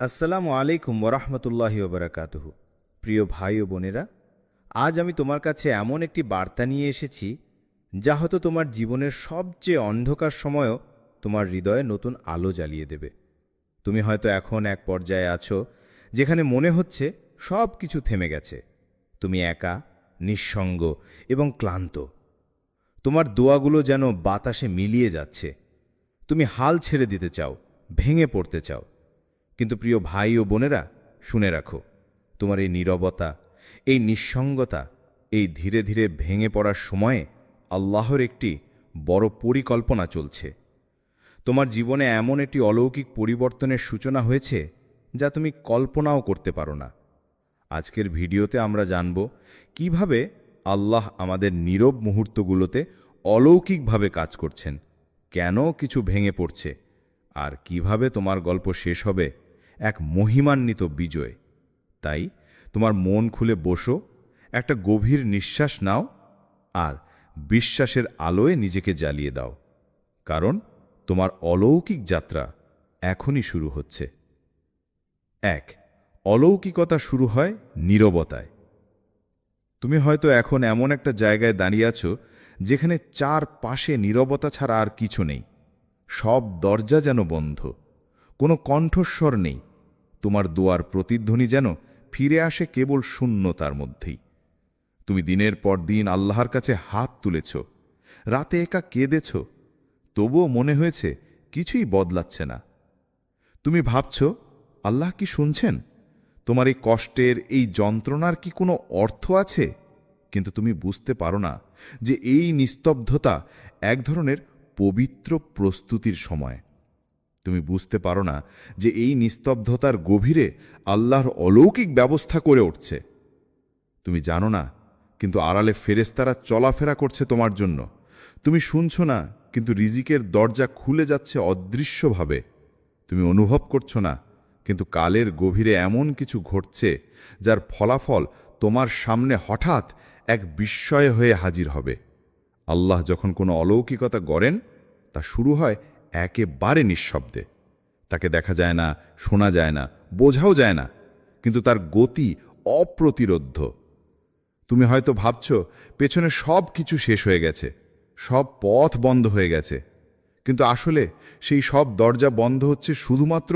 আসসালামু আলাইকুম ওরহমতুল্লাহি ওবরাকাতুহ। প্রিয় ভাই ও বোনেরা, আজ আমি তোমার কাছে এমন একটি বার্তা নিয়ে এসেছি, যা হয়তো তোমার জীবনের সবচেয়ে অন্ধকার সময়ও তোমার হৃদয়ে নতুন আলো জ্বালিয়ে দেবে। তুমি হয়তো এখন এক পর্যায়ে আছো, যেখানে মনে হচ্ছে সব কিছু থেমে গেছে। তুমি একা, নিঃসঙ্গ এবং ক্লান্ত। তোমার দোয়াগুলো যেন বাতাসে মিলিয়ে যাচ্ছে। তুমি হাল ছেড়ে দিতে চাও, ভেঙে পড়তে চাও। কিন্তু প্রিয় ভাই ও বোনেরা, শুনে রাখো, তোমার এই নীরবতা, এই নিঃসঙ্গতা, এই ধীরে ধীরে ভেঙে পড়ার সময়ে আল্লাহর একটি বড় পরিকল্পনা চলছে। তোমার জীবনে এমন একটি অলৌকিক পরিবর্তনের সূচনা হয়েছে যা তুমি কল্পনাও করতে পারো না। আজকের ভিডিওতে আমরা জানব কীভাবে আল্লাহ আমাদের নীরব মুহূর্তগুলোতে অলৌকিকভাবে কাজ করছেন, কেন কিছু ভেঙে পড়ছে, আর কীভাবে তোমার গল্প শেষ হবে এক মহিমান্বিত বিজয়। তাই তোমার মন খুলে বসো, একটা গভীর নিঃশ্বাস নাও আর বিশ্বাসের আলোয় নিজেকে জ্বালিয়ে দাও। কারণ তোমার অলৌকিক যাত্রা এখনই শুরু হচ্ছে। এক, অলৌকিকতা শুরু হয় নীরবতায়। তুমি হয়তো এখন এমন একটা জায়গায় দাঁড়িয়ে আছো যেখানে চার পাশে নীরবতা ছাড়া আর কিছু নেই। সব দরজা যেন বন্ধ। কোনো কণ্ঠস্বর নেই। তোমার দোয়ার প্রতিধ্বনি যেন ফিরে আসে কেবল শূন্যতার মধ্যেই। তুমি দিনের পর দিন আল্লাহর কাছে হাত তুলেছ, রাতে একা কেঁদেছ, তবুও মনে হয়েছে কিছুই বদলাচ্ছে না। তুমি ভাবছ, আল্লাহ কি শুনছেন? তোমার এই কষ্টের, এই যন্ত্রণার কি কোনো অর্থ আছে? কিন্তু তুমি বুঝতে পারো না যে এই নিস্তব্ধতা এক ধরনের পবিত্র প্রস্তুতির সময়। তুমি বুঝতে পারো না যে এই নিস্তব্ধতার গভীরে আল্লাহর অলৌকিক ব্যবস্থা করে উঠছে। তুমি জানো না, কিন্তু আড়ালে ফেরেস্তারা চলাফেরা করছে তোমার জন্য। তুমি শুনছ না, কিন্তু রিজিকের দরজা খুলে যাচ্ছে অদৃশ্যভাবে। তুমি অনুভব করছ না, কিন্তু কালের গভীরে এমন কিছু ঘটছে, যার ফলাফল তোমার সামনে হঠাৎ এক বিস্ময় হয়ে হাজির হবে। আল্লাহ যখন কোনো অলৌকিকতা গড়েন, তা শুরু হয় একেবারে নিঃশব্দে। তাকে দেখা যায় না, শোনা যায় না, বোঝাও যায় না, কিন্তু তার গতি অপ্রতিরোধ্য। তুমি হয়তো ভাবছ, পেছনে সব কিছু শেষ হয়ে গেছে, সব পথ বন্ধ হয়ে গেছে, কিন্তু আসলে সেই সব দরজা বন্ধ হচ্ছে শুধুমাত্র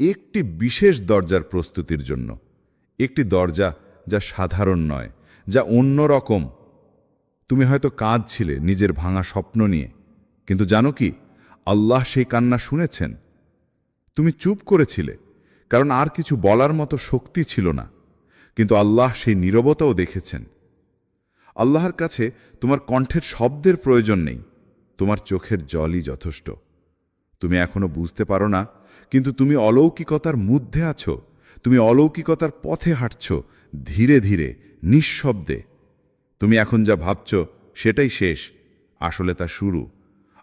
একটি বিশেষ দরজার প্রস্তুতির জন্য, একটি দরজা যা সাধারণ নয়, যা অন্য রকম। তুমি হয়তো কাঁদছিলে নিজের ভাঙা স্বপ্ন নিয়ে, কিন্তু জানো কি? আল্লাহ সেই কান্না শুনেছেন। তুমি চুপ করেছিলে, কারণ আর কিছু বলার মতো শক্তি ছিল না, কিন্তু আল্লাহ সেই নীরবতাও দেখেছেন। আল্লাহর কাছে তোমার কণ্ঠের শব্দের প্রয়োজন নেই, তোমার চোখের জলই যথেষ্ট। তুমি এখনও বুঝতে পারো না, কিন্তু তুমি অলৌকিকতার মধ্যে আছো, তুমি অলৌকিকতার পথে হাঁটছ, ধীরে ধীরে, নিঃশব্দে। তুমি এখন যা ভাবছ, সেটাই শেষ, আসলে তা শুরু।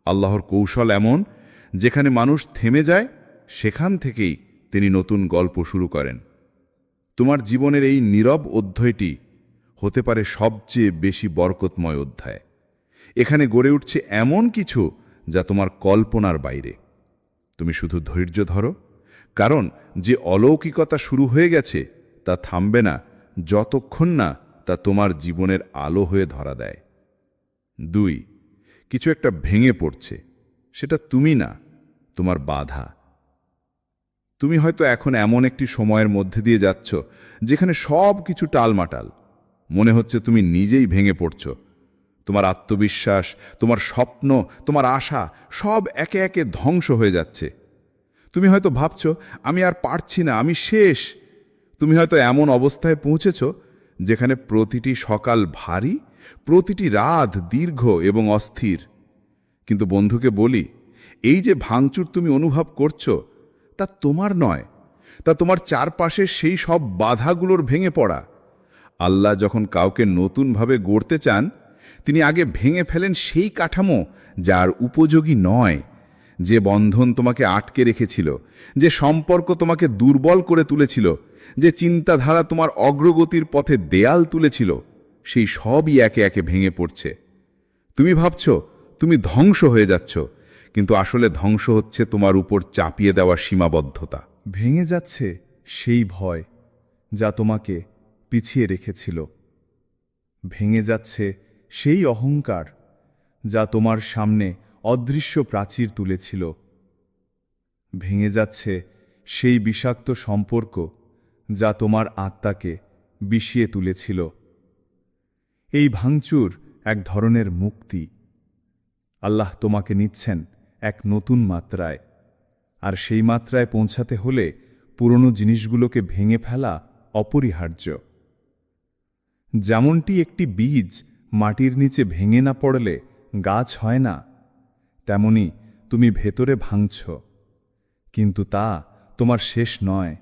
আল্লাহর কৌশল এমন যেখানে মানুষ থেমে যায়, সেখান থেকেই তিনি নতুন গল্প শুরু করেন। তোমার জীবনের এই নীরব অধ্যায়টি হতে পারে সবচেয়ে বেশি বরকতময় অধ্যায়। এখানে গড়ে উঠছে এমন কিছু যা তোমার কল্পনার বাইরে। তুমি শুধু ধৈর্য ধরো, কারণ যে অলৌকিকতা শুরু হয়ে গেছে, তা থামবে না, যতক্ষণ না তা তোমার জীবনের আলো হয়ে ধরা দেয়। দুই কিছু একটা ভেঙে পড়ছে। সেটা তুমি না, তোমার বাধা। তুমি হয়তো এখন এমন একটি সময়ের মধ্যে দিয়ে যাচ্ছ, যেখানে সব কিছু টালমাটাল। মনে হচ্ছে তুমি নিজেই ভেঙে পড়ছ। তোমার আত্মবিশ্বাস, তোমার স্বপ্ন, তোমার আশা, সব একে একে ধ্বংস হয়ে যাচ্ছে। তুমি হয়তো ভাবছ, আমি আর পারছি না, আমি শেষ। তুমি হয়তো এমন অবস্থায় পৌঁছেছ, যেখানে প্রতিটি সকাল ভারী প্রতিটি রাত দীর্ঘ এবং অস্থির। কিন্তু বন্ধুকে বলি, এই যে ভাঙচুর তুমি অনুভব করছ, তা তোমার নয়। তা তোমার চারপাশে সেই সব বাধাগুলোর ভেঙে পড়া। আল্লাহ যখন কাউকে নতুনভাবে গড়তে চান, তিনি আগে ভেঙে ফেলেন সেই কাঠামো যার উপযোগী নয়। যে বন্ধন তোমাকে আটকে রেখেছিল, যে সম্পর্ক তোমাকে দুর্বল করে তুলেছিল, যে চিন্তাধারা তোমার অগ্রগতির পথে দেয়াল তুলেছিল সেই সবই একে একে ভেঙে পড়ছে। তুমি ভাবছ, তুমি ধ্বংস হয়ে যাচ্ছ, কিন্তু আসলে ধ্বংস হচ্ছে তোমার উপর চাপিয়ে দেওয়া সীমাবদ্ধতা। ভেঙে যাচ্ছে সেই ভয় যা তোমাকে পিছিয়ে রেখেছিল। ভেঙে যাচ্ছে সেই অহংকার যা তোমার সামনে অদৃশ্য প্রাচীর তুলেছিল। ভেঙে যাচ্ছে সেই বিষাক্ত সম্পর্ক যা তোমার আত্মাকে বিষিয়ে তুলেছিল। এই ভাঙচুর এক ধরনের মুক্তি। আল্লাহ তোমাকে নিচ্ছেন এক নতুন মাত্রায়। আর সেই মাত্রায় পৌঁছাতে হলে পুরনো জিনিসগুলোকে ভেঙে ফেলা অপরিহার্য। যেমনটি একটি বীজ মাটির নিচে ভেঙে না পড়লে গাছ হয় না, তেমনি তুমি ভেতরে ভাঙছ। কিন্তু তা তোমার শেষ নয়,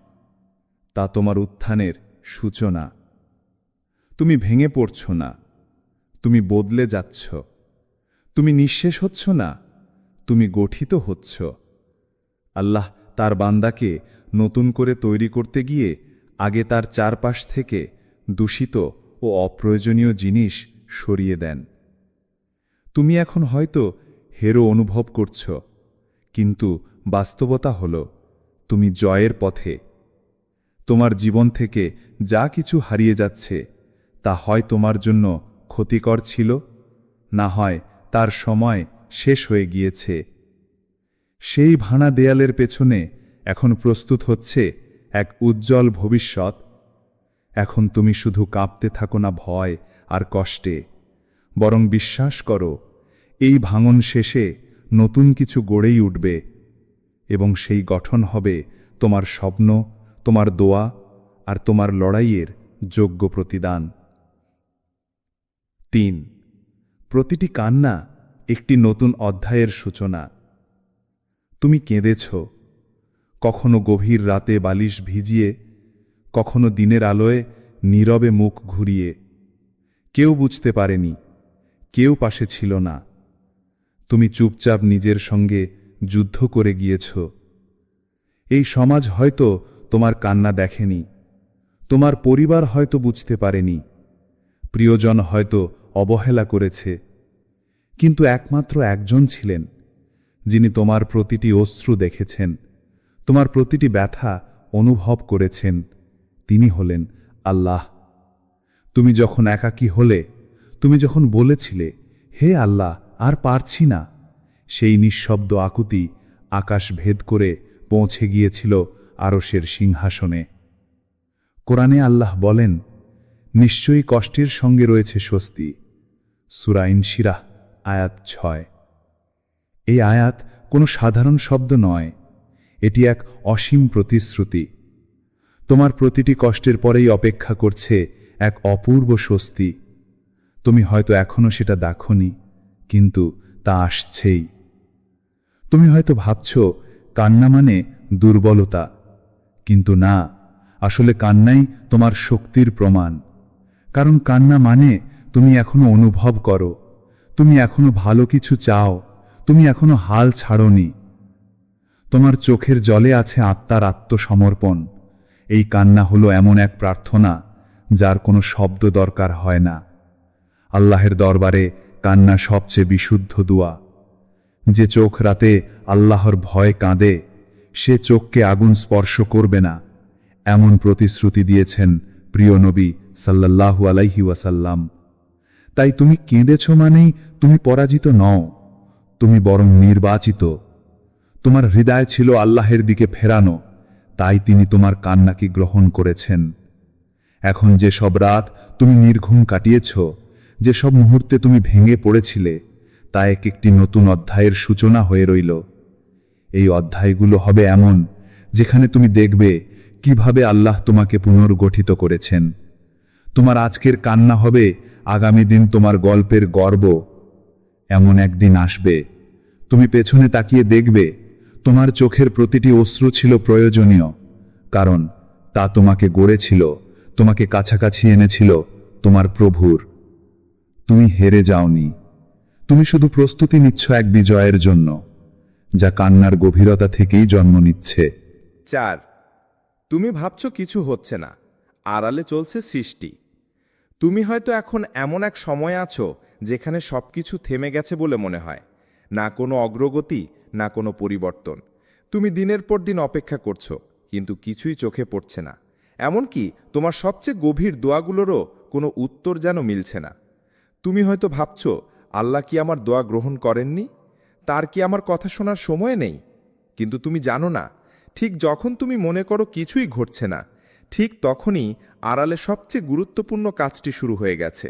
তা তোমার উত্থানের সূচনা। তুমি ভেঙে পড়ছ না। তুমি বদলে যাচ্ছ। তুমি নিঃশেষ হচ্ছ না। তুমি গঠিত হচ্ছ। আল্লাহ তার বান্দাকে নতুন করে তৈরি করতে গিয়ে আগে তার চারপাশ থেকে দূষিত ও অপ্রয়োজনীয় জিনিস সরিয়ে দেন। তুমি এখন হয়তো হেরো অনুভব করছ, কিন্তু বাস্তবতা হল, তুমি জয়ের পথে। তোমার জীবন থেকে যা কিছু হারিয়ে যাচ্ছে তা হয় তোমার জন্য ক্ষতিকর ছিল? না হয়, তার সময় শেষ হয়ে গিয়েছে। সেই ভাঙা দেয়ালের পেছনে এখন প্রস্তুত হচ্ছে এক উজ্জ্বল ভবিষ্যৎ। এখন তুমি শুধু কাঁপতে থাকো না ভয় আর কষ্টে। বরং বিশ্বাস করো, এই ভাঙন শেষে নতুন কিছু গড়েই উঠবে এবং সেই গঠন হবে তোমার স্বপ্ন, তোমার দোয়া আর তোমার লড়াইয়ের যোগ্য প্রতিদান। তিন। প্রতিটি কান্না একটি নতুন অধ্যায়ের সূচনা। তুমি কেঁদেছ। কখনো গভীর রাতে বালিশ ভিজিয়ে, কখনো দিনের আলোয় নীরবে মুখ ঘুরিয়ে। কেউ বুঝতে পারেনি, কেউ পাশে ছিল না। তুমি চুপচাপ নিজের সঙ্গে যুদ্ধ করে গিয়েছ। এই সমাজ হয়তো তোমার কান্না দেখেনি, তোমার পরিবার হয়তো বুঝতে পারেনি। প্রিয়জন হয়তো অবহেলা করেছে। কিন্তু একমাত্র একজন ছিলেন, যিনি তোমার প্রতিটি অশ্রু দেখেছেন, তোমার প্রতিটি ব্যথা অনুভব করেছেন, তিনি হলেন আল্লাহ। তুমি যখন একাকী হলে, তুমি যখন বলেছিলে, হে আল্লাহ, আর পারছি না, সেই নিঃশব্দ আকুতি আকাশ ভেদ করে পৌঁছে গিয়েছিল আরশের সিংহাসনে। কোরআনে আল্লাহ বলেন নিশ্চয়ই কষ্টের সঙ্গে রয়েছে স্বস্তি। সুরাইন শিরাহ আয়াত ছয়। এই আয়াত কোনো সাধারণ শব্দ নয়। এটি এক অসীম প্রতিশ্রুতি। তোমার প্রতিটি কষ্টের পরেই অপেক্ষা করছে এক অপূর্ব স্বস্তি। তুমি হয়তো এখনও সেটা দেখনি, কিন্তু তা আসছেই। তুমি হয়তো ভাবছ, কান্না মানে দুর্বলতা। কিন্তু না, আসলে কান্নাই তোমার শক্তির প্রমাণ। কারণ কান্না মানে তুমি এখনও অনুভব করো। তুমি এখনও ভালো কিছু চাও। তুমি এখনও হাল ছাড়নি। তোমার চোখের জলে আছে আত্মার আত্মসমর্পণ। এই কান্না হলো এমন এক প্রার্থনা, যার কোনো শব্দ দরকার হয় না। আল্লাহের দরবারে কান্না সবচেয়ে বিশুদ্ধ দুয়া। যে চোখ রাতে আল্লাহর ভয় কাঁদে, সে চোখকে আগুন স্পর্শ করবে না, এমন প্রতিশ্রুতি দিয়েছেন প্রিয় নবী সাল্লাল্লাহু আলাইহি ওয়াসাল্লাম। তাই তুমি কেঁদেছ মানেই তুমি পরাজিত নও, তুমি বরং নির্বাচিত। তোমার হৃদয় ছিল আল্লাহের দিকে ফেরানো, তাই তিনি তোমার কান্নাকে গ্রহণ করেছেন। এখন যে সব রাত তুমি নির্ঘুম কাটিয়েছ, যে সব মুহূর্তে তুমি ভেঙে পড়েছিলে, তা এক একটি নতুন অধ্যায়ের সূচনা হয়ে রইল। এই অধ্যায়গুলো হবে এমন, যেখানে তুমি দেখবে কীভাবে আল্লাহ তোমাকে পুনর্গঠিত করেছেন? তোমার আজকের কান্না হবে, আগামী দিন তোমার গল্পের গর্ব। এমন একদিন আসবে, তুমি পেছনে তাকিয়ে দেখবে, তোমার চোখের প্রতিটি অশ্রু ছিল প্রয়োজনীয়, কারণ তা তোমাকে গড়েছিল, তোমাকে কাছাকাছি এনেছিল তোমার প্রভুর। তুমি হেরে যাওনি, তুমি শুধু প্রস্তুতি নিচ্ছ এক বিজয়ের জন্য, যা কান্নার গভীরতা থেকেই জন্ম নিচ্ছে। চার তুমি ভাবছ কিছু হচ্ছে না। আড়ালে চলছে সৃষ্টি। তুমি হয়তো এখন এমন এক সময় আছো যেখানে সবকিছু থেমে গেছে বলে মনে হয়। না কোনো অগ্রগতি, না কোনো পরিবর্তন। তুমি দিনের পর দিন অপেক্ষা করছ, কিন্তু কিছুই চোখে পড়ছে না। এমনকি তোমার সবচেয়ে গভীর দোয়াগুলোরও কোনো উত্তর যেন মিলছে না। তুমি হয়তো ভাবছ, আল্লাহ কি আমার দোয়া গ্রহণ করেননি? তার কি আমার কথা শোনার সময় নেই? কিন্তু তুমি জানো না ঠিক যখন তুমি মনে করো কিছুই ঘটছে না, ঠিক তখনই আড়ালে সবচেয়ে গুরুত্বপূর্ণ কাজটি শুরু হয়ে গেছে।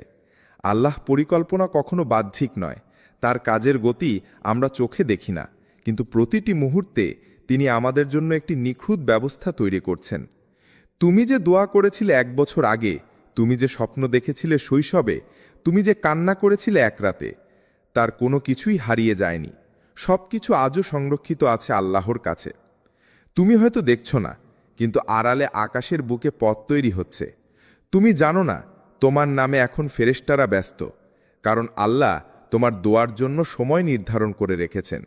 আল্লাহ পরিকল্পনা কখনো বাহ্যিক নয়, তার কাজের গতি আমরা চোখে দেখি না, কিন্তু প্রতিটি মুহূর্তে তিনি আমাদের জন্য একটি নিখুঁত ব্যবস্থা তৈরি করছেন। তুমি যে দোয়া করেছিলে এক বছর আগে, তুমি যে স্বপ্ন দেখেছিলে শৈশবে, তুমি যে কান্না করেছিলে এক রাতে, তার কোনো কিছুই হারিয়ে যায়নি। সব কিছু আজও সংরক্ষিত আছে আল্লাহর কাছে। তুমি হয়তো দেখছ না, কিন্তু আড়ালে আকাশের বুকে পথ তৈরি হচ্ছে। তুমি জানো না, তোমার নামে এখন ফেরেশতারা ব্যস্ত, কারণ আল্লাহ তোমার দোয়ার জন্য সময় নির্ধারণ করে রেখেছেন।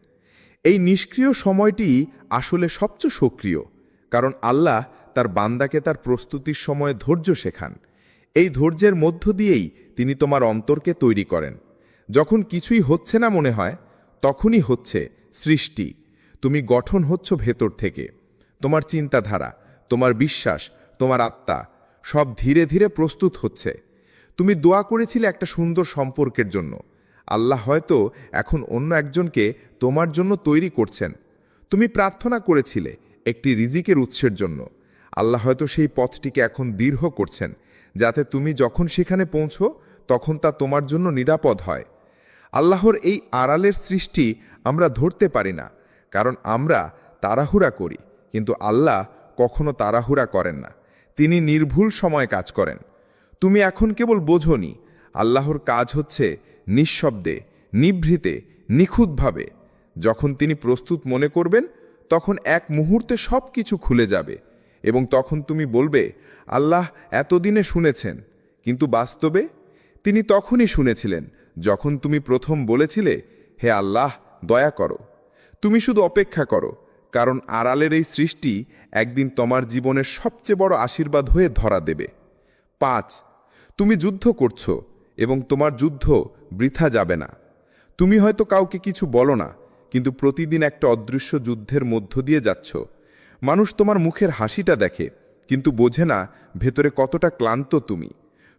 এই নিষ্ক্রিয় সময়টি আসলে সবচেয়ে সক্রিয়, কারণ আল্লাহ তার বান্দাকে তার প্রস্তুতির সময় ধৈর্য শেখান। এই ধৈর্যের মধ্য দিয়েই তিনি তোমার অন্তরকে তৈরি করেন। যখন কিছুই হচ্ছে না মনে হয়, তখনই হচ্ছে সৃষ্টি। তুমি গঠন হচ্ছ ভেতর থেকে। তোমার চিন্তাধারা, তোমার বিশ্বাস, তোমার আত্মা সব ধীরে ধীরে প্রস্তুত হচ্ছে। তুমি দোয়া করেছিলে একটা সুন্দর সম্পর্কের জন্য। আল্লাহ হয়তো এখন অন্য একজনকে তোমার জন্য তৈরি করছেন। তুমি প্রার্থনা করেছিলে একটি রিজিকের উৎসের জন্য। আল্লাহ হয়তো সেই পথটিকে এখন দীর্ঘ করছেন, যাতে তুমি যখন সেখানে পৌঁছো, তখন তা তোমার জন্য নিরাপদ হয়। আল্লাহর এই আড়ালের সৃষ্টি আমরা ধরতে পারি না, কারণ আমরা তাড়াহুড়া করি। কিন্তু আল্লাহ কখনো তাড়াহুড়া করেন না। তিনি নির্ভুল সময় কাজ করেন। তুমি এখন কেবল বোঝনি, আল্লাহর কাজ হচ্ছে নিঃশব্দে, নিভৃতে, নিখুঁতভাবে। যখন তিনি প্রস্তুত মনে করবেন, তখন এক মুহূর্তে সব কিছু খুলে যাবে এবং তখন তুমি বলবে, আল্লাহ এতদিনে শুনেছেন। কিন্তু বাস্তবে তিনি তখনই শুনেছিলেন, যখন তুমি প্রথম বলেছিলে, হে আল্লাহ, দয়া করো। তুমি শুধু অপেক্ষা করো। কারণ আড়ালের এই সৃষ্টি একদিন তোমার জীবনের সবচেয়ে বড় আশীর্বাদ হয়ে ধরা দেবে। পাঁচ, তুমি যুদ্ধ করছ এবং তোমার যুদ্ধ বৃথা যাবে না। তুমি হয়তো কাউকে কিছু বলো না, কিন্তু প্রতিদিন একটা অদৃশ্য যুদ্ধের মধ্য দিয়ে যাচ্ছ। মানুষ তোমার মুখের হাসিটা দেখে, কিন্তু বোঝে না ভেতরে কতটা ক্লান্ত তুমি।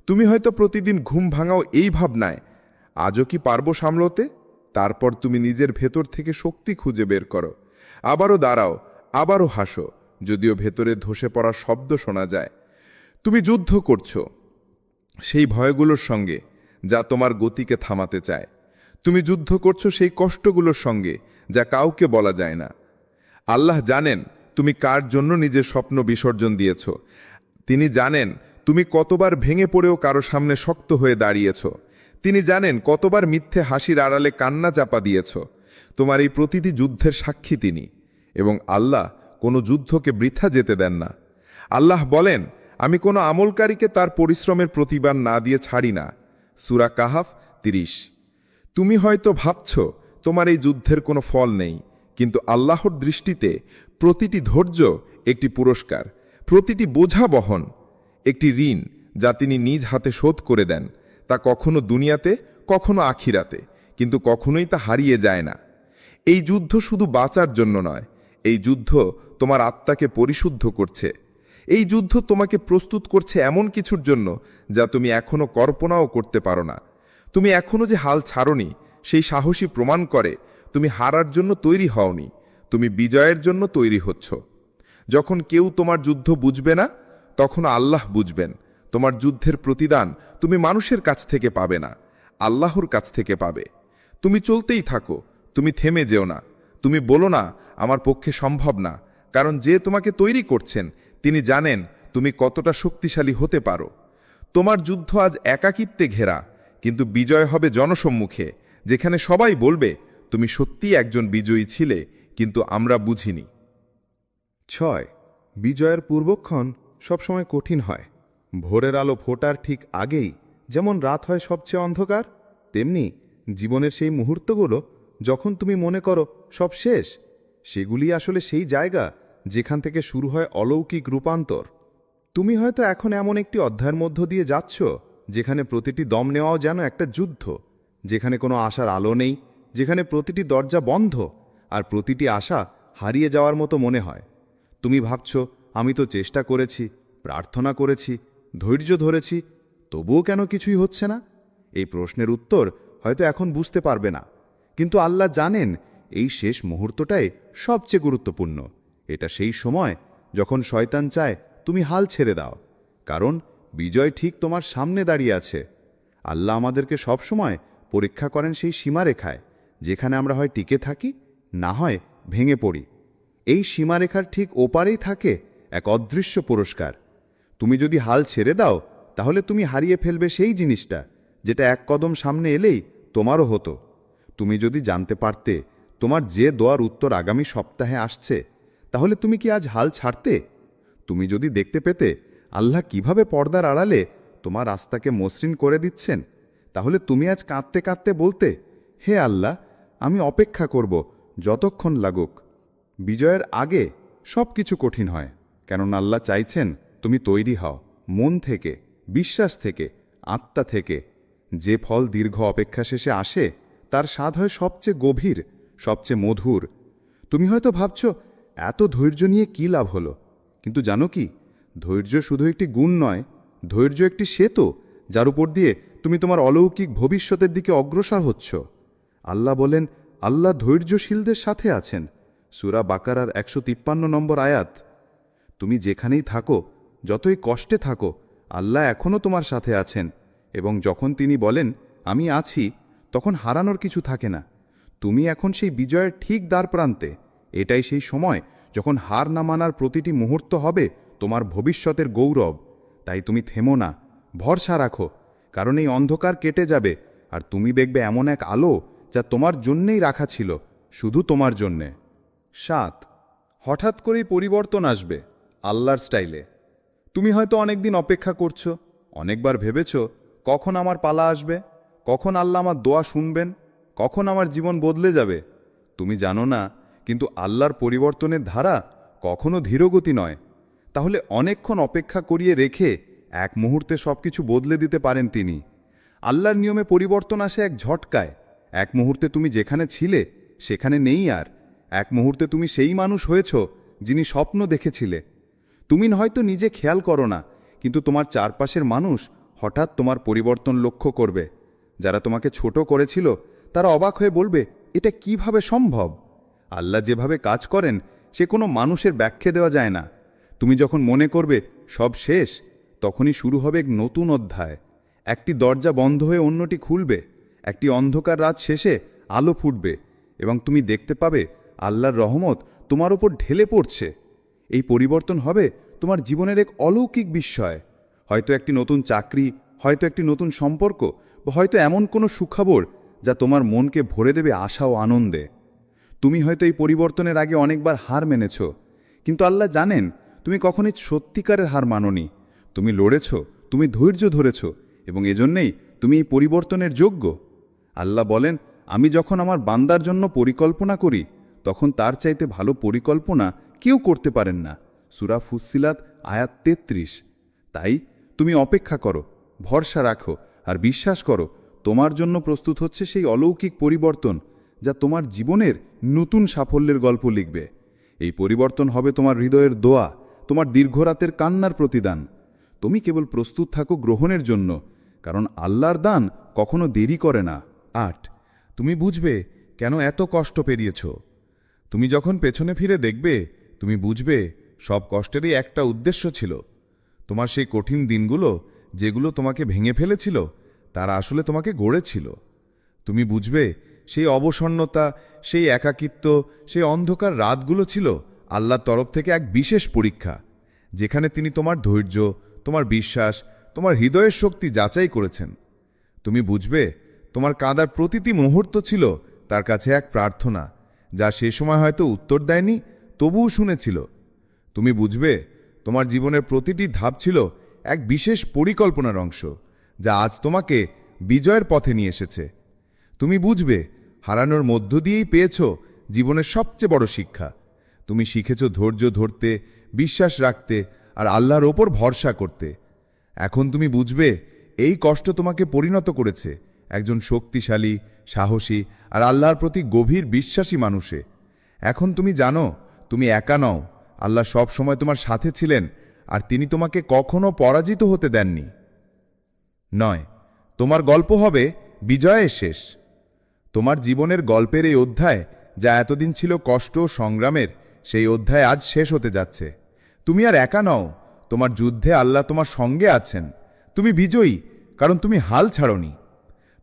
তুমি হয়তো প্রতিদিন ঘুম ভাঙাও এই ভাবনায়, আজও কি পারব সামলতে? তারপর তুমি নিজের ভেতর থেকে শক্তি খুঁজে বের করো। আবারও দাঁড়াও, আবারও হাসো, যদিও ভেতরে ধসে পড়ার শব্দ শোনা যায়। তুমি যুদ্ধ করছ। সেই ভয়গুলোর সঙ্গে যা তোমার গতিকে থামাতে চায়। তুমি যুদ্ধ করছ সেই কষ্টগুলোর সঙ্গে যা কাউকে বলা যায় না। আল্লাহ জানেন তুমি কার জন্য নিজের স্বপ্ন বিসর্জন দিয়েছ। তিনি জানেন তুমি কতবার ভেঙে পড়েও কারও সামনে শক্ত হয়ে দাঁড়িয়েছ। তিনি জানেন কতবার মিথ্যে হাসির আড়ালে কান্না চাপা দিয়েছ। তোমার এই প্রতিটি যুদ্ধের সাক্ষী তিনি, এবং আল্লাহ কোনো যুদ্ধকে বৃথা যেতে দেন না। আল্লাহ বলেন, আমি কোনো আমলকারীকে তার পরিশ্রমের প্রতিবান না দিয়ে ছাড়ি না। সুরা কাহাফ তিরিশ। তুমি হয়তো ভাবছ, তোমার এই যুদ্ধের কোনো ফল নেই, কিন্তু আল্লাহর দৃষ্টিতে প্রতিটি ধৈর্য একটি পুরস্কার, প্রতিটি বোঝা বহন, একটি ঋণ যা তিনি নিজ হাতে শোধ করে দেন। তা কখনো দুনিয়াতে, কখনো আখিরাতে, কিন্তু কখনোই তা হারিয়ে যায় না। এই যুদ্ধ শুধু বাঁচার জন্য নয়, এই যুদ্ধ তোমার আত্মাকে পরিশুদ্ধ করছে। এই যুদ্ধ তোমাকে প্রস্তুত করছে এমন কিছুর জন্য যা তুমি এখনও কল্পনাও করতে পারো না। তুমি এখনও যে হাল ছাড়নি, সেই সাহসী প্রমাণ করে তুমি হারার জন্য তৈরি হওনি, তুমি বিজয়ের জন্য তৈরি হচ্ছ। যখন কেউ তোমার যুদ্ধ বুঝবে না, তখন আল্লাহ বুঝবেন। তোমার যুদ্ধের প্রতিদান তুমি মানুষের কাছ থেকে পাবে না, আল্লাহর কাছ থেকে পাবে। তুমি চলতেই থাকো তুমি থেমে যেও না। তুমি বলো না, আমার পক্ষে সম্ভব না। কারণ যে তোমাকে তৈরি করছেন, তিনি জানেন তুমি কতটা শক্তিশালী হতে পারো। তোমার যুদ্ধ আজ একাকিত্বে ঘেরা, কিন্তু বিজয় হবে জনসম্মুখে, যেখানে সবাই বলবে, তুমি সত্যিই একজন বিজয়ী ছিলে, কিন্তু আমরা বুঝিনি। ছয়, বিজয়ের পূর্বক্ষণ সবসময় কঠিন হয়। ভোরের আলো ফোটার ঠিক আগেই যেমন রাত হয় সবচেয়ে অন্ধকার, তেমনি জীবনের সেই মুহূর্তগুলো যখন তুমি মনে করো সব শেষ, সেগুলি আসলে সেই জায়গা যেখান থেকে শুরু হয় অলৌকিক রূপান্তর। তুমি হয়তো এখন এমন একটি অধ্যায়ের মধ্য দিয়ে যাচ্ছ, যেখানে প্রতিটি দম নেওয়াও যেন একটা যুদ্ধ, যেখানে কোনো আশার আলো নেই, যেখানে প্রতিটি দরজা বন্ধ আর প্রতিটি আশা হারিয়ে যাওয়ার মতো মনে হয়। তুমি ভাবছ, আমি তো চেষ্টা করেছি, প্রার্থনা করেছি, ধৈর্য ধরেছি, তবুও কেন কিছুই হচ্ছে না? এই প্রশ্নের উত্তর হয়তো এখন বুঝতে পারবে না। কিন্তু আল্লাহ জানেন এই শেষ মুহূর্তটাই সবচেয়ে গুরুত্বপূর্ণ। এটা সেই সময় যখন শয়তান চায়, তুমি হাল ছেড়ে দাও। কারণ বিজয় ঠিক তোমার সামনে দাঁড়িয়ে আছে। আল্লাহ আমাদেরকে সবসময় পরীক্ষা করেন সেই সীমারেখায়, যেখানে আমরা হয় টিকে থাকি, না হয় ভেঙে পড়ি। এই সীমারেখার ঠিক ওপারেই থাকে এক অদৃশ্য পুরস্কার। তুমি যদি হাল ছেড়ে দাও, তাহলে তুমি হারিয়ে ফেলবে সেই জিনিসটা, যেটা এক কদম সামনে এলেই তোমারও হতো। তুমি যদি জানতে পারতে তোমার যে দোয়ার উত্তর আগামী সপ্তাহে আসছে, তাহলে তুমি কি আজ হাল ছাড়তে? তুমি যদি দেখতে পেতে আল্লাহ কীভাবে পর্দার আড়ালে তোমার রাস্তাকে মসৃণ করে দিচ্ছেন, তাহলে তুমি আজ কাঁদতে কাঁদতে বলতে, হে আল্লাহ, আমি অপেক্ষা করব যতক্ষণ লাগুক। বিজয়ের আগে সব কিছু কঠিন হয়, কেননা আল্লাহ চাইছেন তুমি তৈরি হও, মন থেকে, বিশ্বাস থেকে, আত্মা থেকে। যে ফল দীর্ঘ অপেক্ষা শেষে আসে তার স্বাদ হয় সবচেয়ে গভীর, সবচেয়ে মধুর। তুমি হয়তো ভাবছ, এত ধৈর্য নিয়ে কী লাভ হলো? কিন্তু জানো কি? ধৈর্য শুধু একটি গুণ নয়, ধৈর্য একটি সেতু, যার উপর দিয়ে তুমি তোমার অলৌকিক ভবিষ্যতের দিকে অগ্রসর হচ্ছ। আল্লাহ বলেন, আল্লাহ ধৈর্যশীলদের সাথে আছেন। সুরা বাকারার একশো তিপ্পান্ন নম্বর আয়াত। তুমি যেখানেই থাকো, যতই কষ্টে থাকো, আল্লাহ এখনও তোমার সাথে আছেন এবং যখন তিনি বলেন, আমি আছি তখন হারানোর কিছু থাকে না। তুমি এখন সেই বিজয়ের ঠিক দ্বার প্রান্তে। এটাই সেই সময় যখন হার না মানার প্রতিটি মুহূর্ত হবে তোমার ভবিষ্যতের গৌরব। তাই তুমি থেমো না, ভরসা রাখো, কারণ এই অন্ধকার কেটে যাবে আর তুমি দেখবে এমন এক আলো যা তোমার জন্যেই রাখা ছিল, শুধু তোমার জন্যে। সাত, হঠাৎ করেই পরিবর্তন আসবে আল্লাহর স্টাইলে। তুমি হয়তো অনেকদিন অপেক্ষা করছ, অনেকবার ভেবেছ, কখন আমার পালা আসবে? কখন আল্লাহ আমার দোয়া শুনবেন? কখন আমার জীবন বদলে যাবে? তুমি জানো না, কিন্তু আল্লাহর পরিবর্তনের ধারা কখনো ধীরগতি নয়। তাহলে অনেকক্ষণ অপেক্ষা করিয়ে রেখে এক মুহূর্তে সবকিছু বদলে দিতে পারেন তিনি। আল্লাহর নিয়মে পরিবর্তন আসে এক ঝটকায়। এক মুহূর্তে তুমি যেখানে ছিলে, সেখানে নেই আর। এক মুহূর্তে তুমি সেই মানুষ হয়েছ, যিনি স্বপ্ন দেখেছিলে। তুমি হয়তো নিজে খেয়াল করো না, কিন্তু তোমার চারপাশের মানুষ হঠাৎ তোমার পরিবর্তন লক্ষ্য করবে। যারা তোমাকে ছোট করেছিল, তারা অবাক হয়ে বলবে, এটা কীভাবে সম্ভব? আল্লাহ যেভাবে কাজ করেন, সে কোনো মানুষের ব্যাখ্যা দেওয়া যায় না। তুমি যখন মনে করবে, সব শেষ, তখনই শুরু হবে এক নতুন অধ্যায়। একটি দরজা বন্ধ হয়ে অন্যটি খুলবে। একটি অন্ধকার রাত শেষে আলো ফুটবে এবং তুমি দেখতে পাবে, আল্লাহর রহমত তোমার ওপর ঢেলে পড়ছে। এই পরিবর্তন হবে তোমার জীবনের এক অলৌকিক বিস্ময়। হয়তো একটি নতুন চাকরি, হয়তো একটি নতুন সম্পর্ক হয়তো এমন কোনো সুখবর যা তোমার মনকে ভরে দেবে আশা ও আনন্দে। তুমি হয়তো এই পরিবর্তনের আগে অনেকবার হার মেনেছ, কিন্তু আল্লাহ জানেন, তুমি কখনই সত্যিকারের হার মাননি। তুমি লড়েছ, তুমি ধৈর্য ধরেছ, এবং এজন্যেই তুমি এই পরিবর্তনের যোগ্য। আল্লাহ বলেন, আমি যখন আমার বান্দার জন্য পরিকল্পনা করি, তখন তার চাইতে ভালো পরিকল্পনা কেউ করতে পারেন না। সুরা ফুসিলাত আয়াত তেত্রিশ। তাই তুমি অপেক্ষা করো, ভরসা রাখো আর বিশ্বাস করো, তোমার জন্য প্রস্তুত হচ্ছে সেই অলৌকিক পরিবর্তন যা তোমার জীবনের নতুন সাফল্যের গল্প লিখবে। এই পরিবর্তন হবে তোমার হৃদয়ের দোয়া, তোমার দীর্ঘরাতের কান্নার প্রতিদান। তুমি কেবল প্রস্তুত থাকো গ্রহণের জন্য, কারণ আল্লাহর দান কখনো দেরি করে না। আট, তুমি বুঝবে কেন এত কষ্ট পেরিয়েছ। তুমি যখন পেছনে ফিরে দেখবে, তুমি বুঝবে সব কষ্টেরই একটা উদ্দেশ্য ছিল। তোমার সেই কঠিন দিনগুলো যেগুলো তোমাকে ভেঙে ফেলেছিল, তারা আসলে তোমাকে গড়েছিল। তুমি বুঝবে, সেই অবসন্নতা, সেই একাকিত্ব, সেই অন্ধকার রাতগুলো ছিল আল্লাহর তরফ থেকে এক বিশেষ পরীক্ষা, যেখানে তিনি তোমার ধৈর্য, তোমার বিশ্বাস, তোমার হৃদয়ের শক্তি যাচাই করেছেন। তুমি বুঝবে, তোমার কাঁদার প্রতিটি মুহূর্ত ছিল তার কাছে এক প্রার্থনা, যা সে সময় হয়তো উত্তর দেয়নি, তবুও শুনেছিল। তুমি বুঝবে, তোমার জীবনের প্রতিটি ধাপ ছিল এক বিশেষ পরিকল্পনার অংশ, যা আজ তোমাকে বিজয়ের পথে নিয়ে এসেছে। তুমি বুঝবে, হারানোর মধ্য দিয়েই পেয়েছ জীবনের সবচেয়ে বড় শিক্ষা। তুমি শিখেছ ধৈর্য ধরতে, বিশ্বাস রাখতে, আর আল্লাহর ওপর ভরসা করতে। এখন তুমি বুঝবে, এই কষ্ট তোমাকে পরিণত করেছে একজন শক্তিশালী, সাহসী, আর আল্লাহর প্রতি গভীর বিশ্বাসী মানুষে। এখন তুমি জানো, তুমি একা নও। আল্লাহ সব সময় তোমার সাথে ছিলেন আর তিনি তোমাকে কখনো পরাজিত হতে দেননি। নয়, তোমার গল্প হবে বিজয়ের শেষ। তোমার জীবনের গল্পের এই অধ্যায়, যা এতদিন ছিল কষ্ট ও সংগ্রামের, সেই অধ্যায় আজ শেষ হতে যাচ্ছে। তুমি আর একা নও, তোমার যুদ্ধে আল্লাহ তোমার সঙ্গে আছেন। তুমি বিজয়ী, কারণ তুমি হাল ছাড়নি।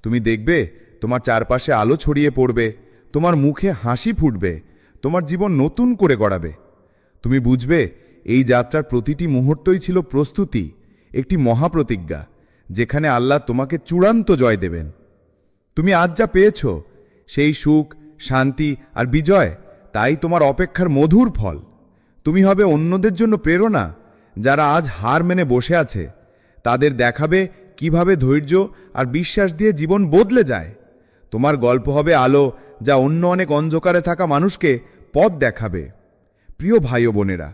তুমি দেখবে, তোমার চারপাশে আলো ছড়িয়ে পড়বে, তোমার মুখে হাসি ফুটবে, তোমার জীবন নতুন করে গড়াবে। তুমি বুঝবে এই যাত্রার প্রতিটি মুহূর্তই ছিল প্রস্তুতি, একটি মহাপ্রতিজ্ঞা, যেখানে আল্লাহ তোমাকে চূড়ান্ত জয় দেবেন। তুমি আজ যা পেয়েছ, সেই সুখ, শান্তি আর বিজয়, তাই তোমার অপেক্ষার মধুর ফল। তুমি হবে অন্যদের জন্য প্রেরণা, যারা আজ হার মেনে বসে আছে। তাদের দেখাবে কীভাবে ধৈর্য আর বিশ্বাস দিয়ে জীবন বদলে যায়। তোমার গল্প হবে আলো, যা অন্য অনেক অন্ধকারে থাকা মানুষকে পথ দেখাবে। প্রিয় ভাই বোনেরা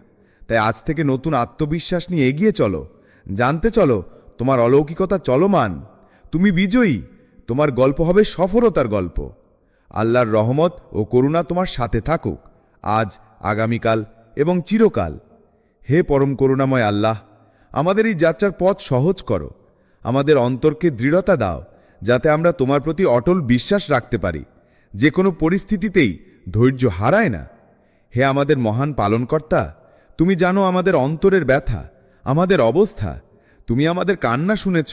তাই আজ থেকে নতুন আত্মবিশ্বাস নিয়ে এগিয়ে চলো। জানতে চলো, তোমার অলৌকিকতা চলমান। তুমি বিজয়ী, তোমার গল্প হবে সফলতার গল্প। আল্লাহর রহমত ও করুণা তোমার সাথে থাকুক। আজ, আগামীকাল এবং চিরকাল। হে পরম করুণাময় আল্লাহ, আমাদের এই যাত্রার পথ সহজ করো। আমাদের অন্তরকে দৃঢ়তা দাও, যাতে আমরা তোমার প্রতি অটল বিশ্বাস রাখতে পারি। যে কোনো পরিস্থিতিতেই ধৈর্য হারায় না। হে আমাদের মহান পালনকর্তা তুমি জানো আমাদের অন্তরের ব্যথা, আমাদের অবস্থা। তুমি আমাদের কান্না শুনেছ,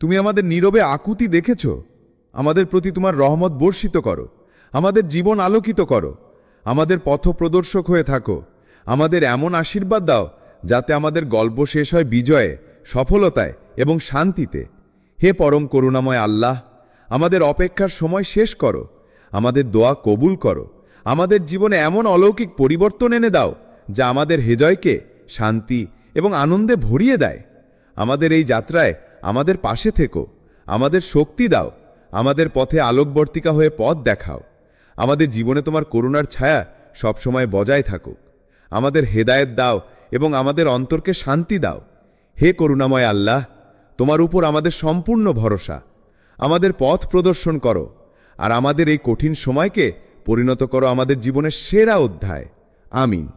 তুমি আমাদের নীরবে আকুতি দেখেছ। আমাদের প্রতি তোমার রহমত বর্ষিত করো, আমাদের জীবন আলোকিত করো, আমাদের পথ প্রদর্শক হয়ে থাকো, আমাদের এমন আশীর্বাদ দাও যাতে আমাদের গল্প শেষ হয় বিজয়ে, সফলতায় এবং শান্তিতে। হে পরম করুণাময় আল্লাহ, আমাদের অপেক্ষার সময় শেষ করো, আমাদের দোয়া কবুল করো, আমাদের জীবনে এমন অলৌকিক পরিবর্তন এনে দাও যা আমাদের হৃদয়কে শান্তি এবং আনন্দে ভরিয়ে দেয়। আমাদের এই যাত্রায় আমাদের পাশে থেকো, আমাদের শক্তি দাও, আমাদের পথে আলোকবর্তিকা হয়ে পথ দেখাও। আমাদের জীবনে তোমার করুণার ছায়া সবসময় বজায় থাকুক। আমাদের হেদায়েত দাও এবং আমাদের অন্তরকে শান্তি দাও। হে করুণাময় আল্লাহ, তোমার উপর আমাদের সম্পূর্ণ ভরসা। আমাদের পথ প্রদর্শন করো আর আমাদের এই কঠিন সময়কে পরিণত করো আমাদের জীবনের সেরা অধ্যায়। আমিন।